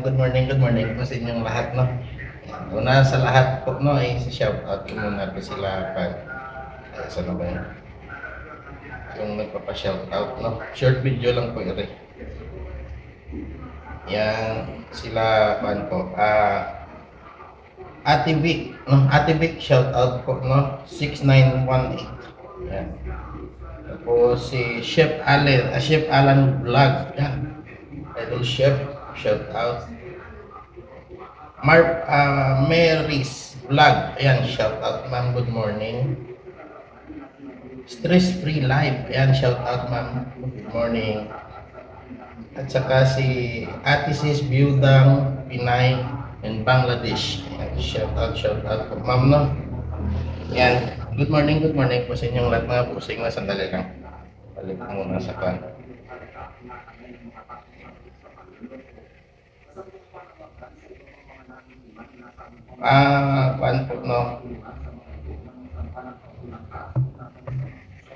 good morning, good morning po sa inyong lahat, no? Una sa lahat po, no, ay shout out ko muna po sila pag ay, saan na ba yun? Yung nagpapa-shout out, no? Short video lang po ito. Yan, sila, pan po, ah, Ate Vic, no? Ate Vic, shout out po, no? 6918. Yan. Tapos si Chef Allen, ah, Chef Alan Vlog. Yan. Idol Chef, shout out. Mar ah, Mary's Vlog. Ayan, shout out ma'am, good morning. Stress Free Life. Ayan, shout out ma'am, good morning. At saka si Ate Sis Biudang Pinay in Bangladesh. Ayan, shout out, shout out ma'am, no? Ayan, good morning, good morning po sa inyong lahat mga pusing na sandali lang. Balik muna sa kan. Ah, kuan po, no?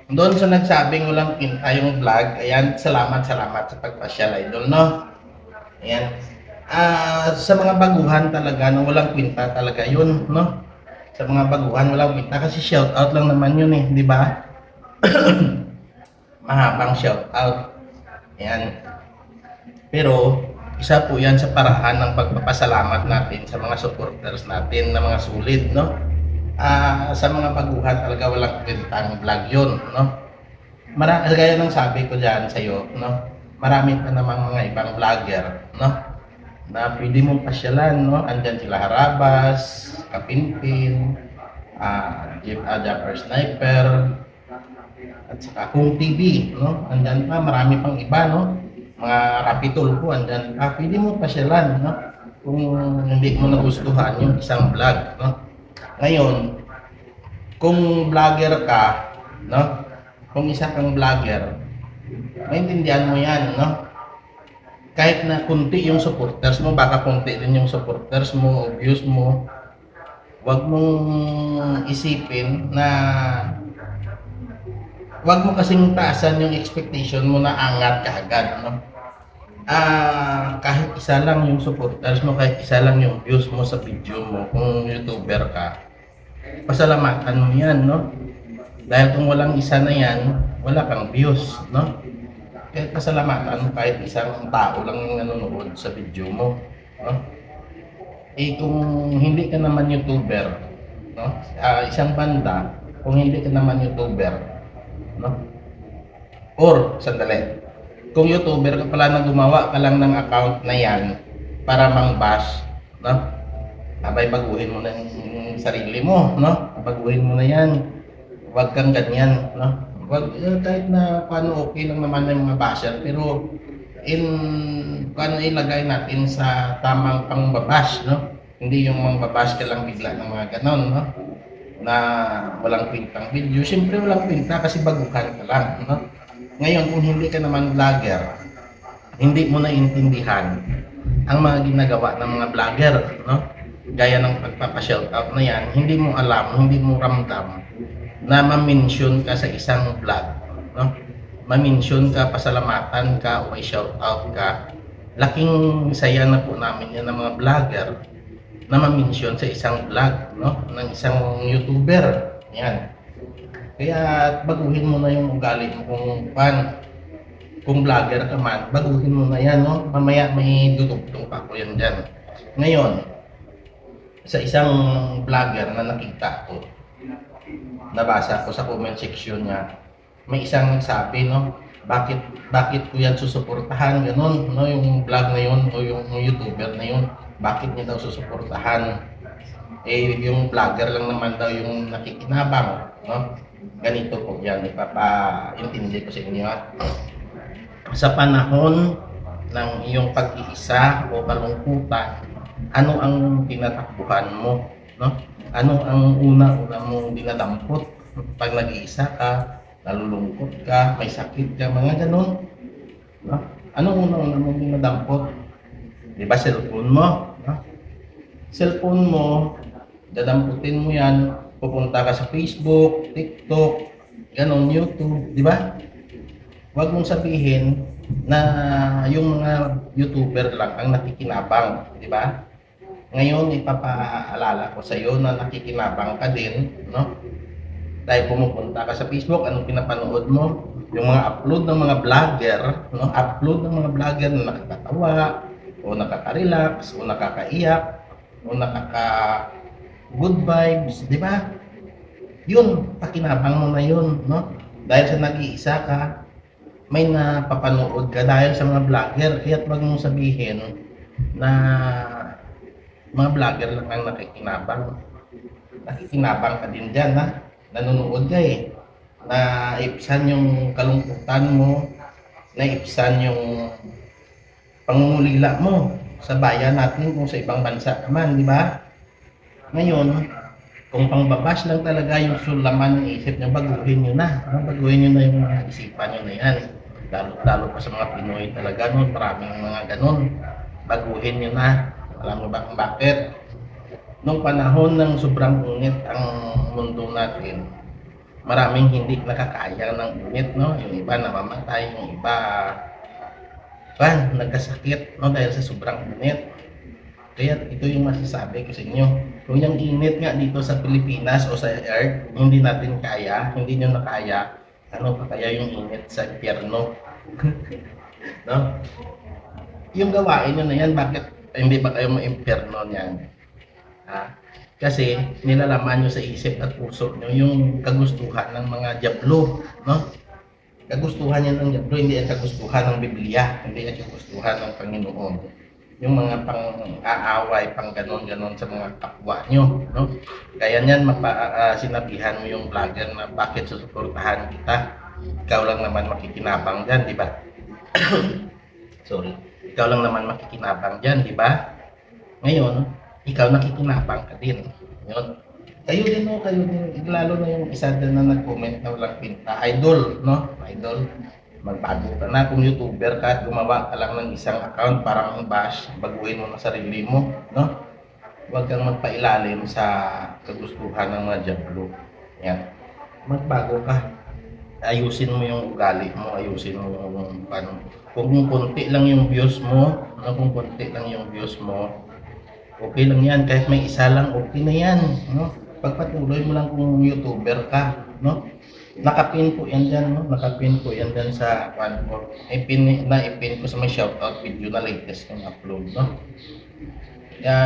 Doon sa nagsabing walang pinta yung vlog, ayan, salamat, salamat sa pagpasyal, idol, no? Ayan. Ah, sa mga baguhan talaga, no, walang kwinta talaga yun, no? Sa mga baguhan, walang kwinta kasi shout out lang naman yun eh, di ba? Mahabang shout out. Ayan. Pero, isa po yan sa paraan ng pagpapasalamat natin sa mga supporters natin na mga sulit, no? Ah, sa mga baguhan talaga walang kwentang vlog yun, no? Mara gaya ng sabi ko diyan sa iyo, no? Marami pa namang mga ibang vlogger, no? Na pwede mong pasyalan, no? Andyan sila Harabas, Kapinpin, ah, Jeep Japper Sniper, at saka Kung TV, no? Andyan pa, marami pang iba, no? Mga Rapitol po, andyan pa. Pwede mo pasyalan, no? Kung hindi mo nagustuhan yung isang vlog, no? Ngayon, kung vlogger ka, no? Kung isa kang vlogger, maintindihan mo yan, no? Kahit na kunti yung supporters mo, baka kunti din yung supporters mo, views mo, wag mong isipin na wag mo kasing taasan yung expectation mo na angat ka agad, no? Ah, kahit isa lang yung supporters mo, kahit isa lang yung views mo sa video mo, kung YouTuber ka, pasalamatan mo yan, no? Dahil kung walang isa na yan, wala kang views, no? Kaya pasalamatan mo kahit isang tao lang yung nanonood sa video mo, no? Eh kung hindi ka naman YouTuber, no? Ah, isang banda, kung hindi ka naman YouTuber, no? Or, sandali, kung YouTuber ka pala na gumawa ka lang ng account na yan para mang-bash, no? Abay, baguhin mo na yung sarili mo, no? Baguhin mo na yan. Huwag kang ganyan, no? Wag, eh, kahit na paano okay lang naman yung mga basher, pero in paano ilagay natin sa tamang pangbabash, no? Hindi yung mangbabash ka lang bigla ng mga ganon, no? Na walang pintang video. Siyempre walang pinta kasi baguhan ka lang, no? Ngayon, kung hindi ka naman vlogger, hindi mo na intindihan ang mga ginagawa ng mga vlogger, no? Gaya ng pagpapa-shoutout na yan, hindi mo alam, hindi mo ramdam na ma-mention ka sa isang vlog, no? Ma-mention ka, pasalamatan ka, o may shoutout ka. Laking saya na po namin yan ng mga vlogger na ma-mention sa isang vlog, no? Ng isang YouTuber. Yan. Kaya baguhin mo na yung ugali mo kung pan kung vlogger ka man, baguhin mo na yan, no? Mamaya may dudugtong pa ko yan dyan. Ngayon, sa isang vlogger na nakita ko, nabasa ko sa comment section niya, may isang nagsabi, no? Bakit bakit ko yan susuportahan ganun, no? Yung vlog na yun o yung YouTuber na yun, bakit niya daw susuportahan? Eh, yung vlogger lang naman daw yung nakikinabang, no? Ganito po yan, ipapaintindi ko sa inyo. ah. Sa panahon ng iyong pag-iisa o kalungkutan, ano ang tinatakbuhan mo, no? Ano ang una-una mong dinadampot pag nag-iisa ka, nalulungkot ka, may sakit ka, mga ganun. No? Ano una-una mong dinadampot? Di ba cellphone mo? No? Cellphone mo, dadamputin mo yan, pupunta ka sa Facebook, TikTok, ganun, YouTube, di ba? Huwag mong sabihin na yung mga YouTuber lang ang nakikinabang, di ba? Ngayon, ipapaalala ko sa iyo na nakikinabang ka din, no? Dahil pumupunta ka sa Facebook, anong pinapanood mo? Yung mga upload ng mga vlogger, no? Upload ng mga vlogger na nakakatawa, o nakaka-relax, o nakakaiyak, o nakaka good vibes, di ba? Yun, pakinabang mo na yun, no? Dahil sa nag-iisa ka, may napapanood ka dahil sa mga vlogger. Kaya wag mong sabihin na mga vlogger lang ang nakikinabang. Nakikinabang ka din dyan, ha? Nanonood ka eh. Naipsan yung kalungkutan mo, naipsan yung pangungulila mo sa bayan natin kung sa ibang bansa naman, di ba? Ngayon, kung pangbabash lang talaga yung sulaman ng isip nyo, baguhin nyo na. Ah, Baguhin nyo na yung mga isipan nyo na yan. Lalo, lalo pa sa mga Pinoy talaga nun, maraming mga ganun. Baguhin nyo na. Alam mo ba kung bakit? Nung panahon ng sobrang init ang mundo natin, maraming hindi nakakaya ng init, no? Yung iba namamatay, yung iba kan nagkasakit no dahil sa sobrang init. Kaya ito yung masasabi ko sa inyo. Kung yung init nga dito sa Pilipinas o sa Earth, hindi natin kaya, hindi nyo na kaya, ano pa kaya yung init sa impyerno? no? Yung gawain nyo na yan, bakit hindi ba kayo ma-impyerno niyan? Ha? Kasi nilalaman nyo sa isip at puso nyo yung kagustuhan ng mga diablo, no? Kagustuhan yan ng diablo, hindi yan kagustuhan ng Biblia, hindi yan kagustuhan ng Panginoon yung mga pang-aaway, pang ganon-ganon sa mga kapwa nyo. No? Kaya niyan, mapa, ah, sinabihan mo yung vlogger na bakit susuportahan kita. Ikaw lang naman makikinabang dyan, di ba? Sorry. Ikaw lang naman makikinabang dyan, di ba? Ngayon, ikaw nakikinabang ka din. Yun. Kayo din, no? Kayo din. Lalo na yung isa din na nag-comment na walang pinta. Idol, no? Idol magbago ka na kung YouTuber ka at gumawa ka lang ng isang account para ang bash, baguhin mo na sarili mo, no? Huwag kang magpailalim sa kagustuhan ng mga jablo. Yan. Magbago ka. Ayusin mo yung ugali mo, ayusin mo yung paano. Kung konti lang yung views mo, no? kung konti lang yung views mo, okay lang yan. Kahit may isa lang, okay na yan. No? Pagpatuloy mo lang kung YouTuber ka. No? Nakapin ko yan dyan, no? Nakapin ko yan dyan sa one ko. Ipin, na ipin ko sa may shoutout video na latest kong upload, no? Kaya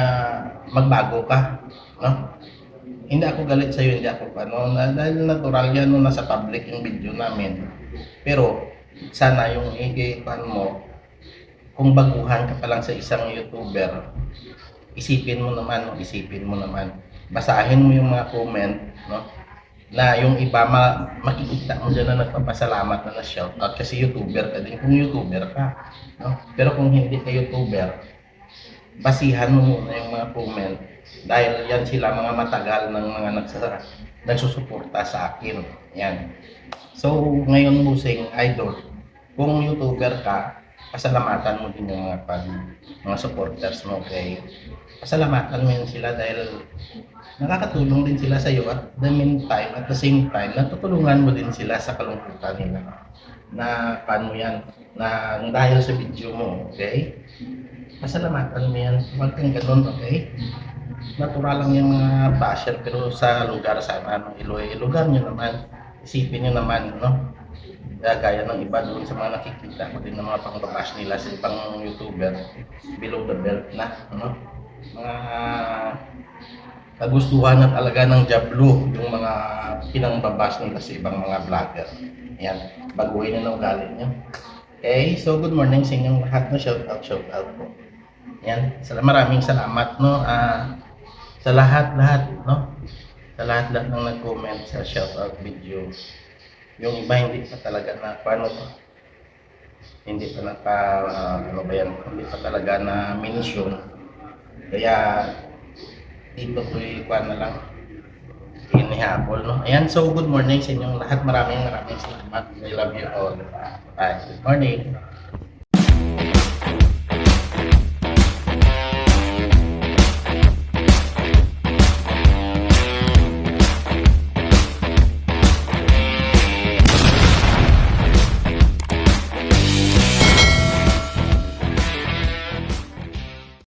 magbago ka, no? Hindi ako galit sa'yo, hindi ako ano, na, dahil natural yan no, nasa public yung video namin. Pero, sana yung ikipan mo, kung baguhan ka pa lang sa isang YouTuber, isipin mo naman, no? isipin mo naman. Basahin mo yung mga comment, no? na yung iba ma makikita mo dyan na nagpapasalamat na na shoutout kasi YouTuber ka din kung YouTuber ka no? pero kung hindi ka YouTuber basihan mo muna yung mga comment dahil yan sila mga matagal ng mga nagsasa, nagsusuporta sa akin yan so ngayon musing idol kung YouTuber ka pasalamatan mo din yung mga pag, mga supporters mo okay pasalamatan mo yun sila dahil nakakatulong din sila sa iyo at the meantime, at the same time, natutulungan mo din sila sa kalungkutan nila. Na paano yan, na dahil sa video mo, okay? Pasalamatan mo yan, huwag kang ganun, okay? Natural lang yung mga basher, pero sa lugar sa ano, Iloy, lugar nyo naman, isipin nyo naman, no? Gaya ng iba doon sa mga nakikita ko din ng mga pangbabash nila sa ibang YouTuber, below the belt na, ano? Mga kagustuhan na talaga ng Jablo yung mga pinangbabas nila sa ibang mga vlogger. Yan, baguhin na ng ugali niyo. Okay, so good morning sa inyong lahat. No? Shout out, shout out po. Yan, sal- maraming salamat no ah, sa lahat-lahat no sa lahat-lahat ng nag-comment sa shout out video. Yung iba hindi pa talaga na paano to? Hindi pa naka ah, ano ba yan? Hindi pa talaga na mention. Kaya dito ko ikuan na lang. Inihapol no? Ayan so good morning sa inyong lahat. Maraming maraming salamat. I love you all. Bye. Good morning